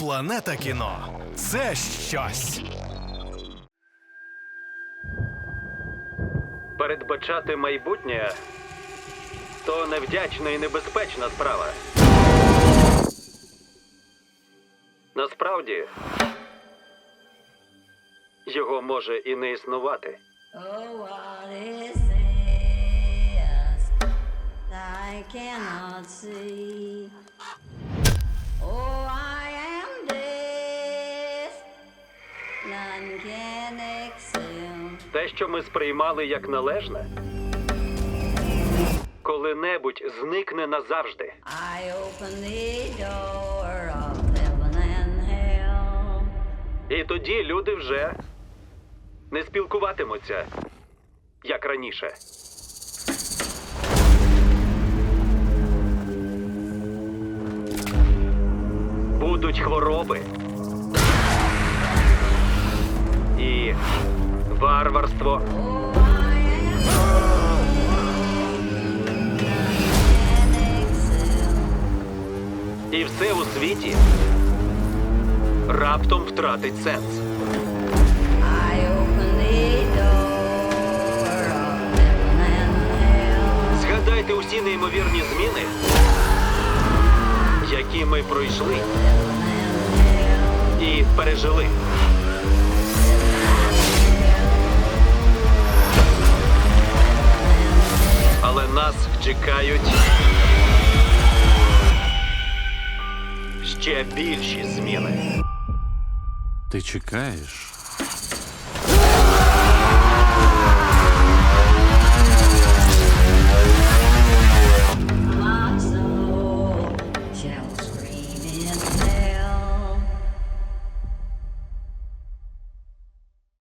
Планета кіно це щось. Передбачати майбутнє то невдячна і небезпечна справа. Насправді його може і не існувати. Oh, I cannot see? Те, що ми сприймали як належне, коли-небудь зникне назавжди. I open the door of heaven and hell. І тоді люди вже не спілкуватимуться, як раніше. Будуть хвороби. Варварство. І все у світі раптом втратить сенс. Згадайте усі неймовірні зміни, які ми пройшли і пережили. Чекають ще більші зміни. Ти чекаєш,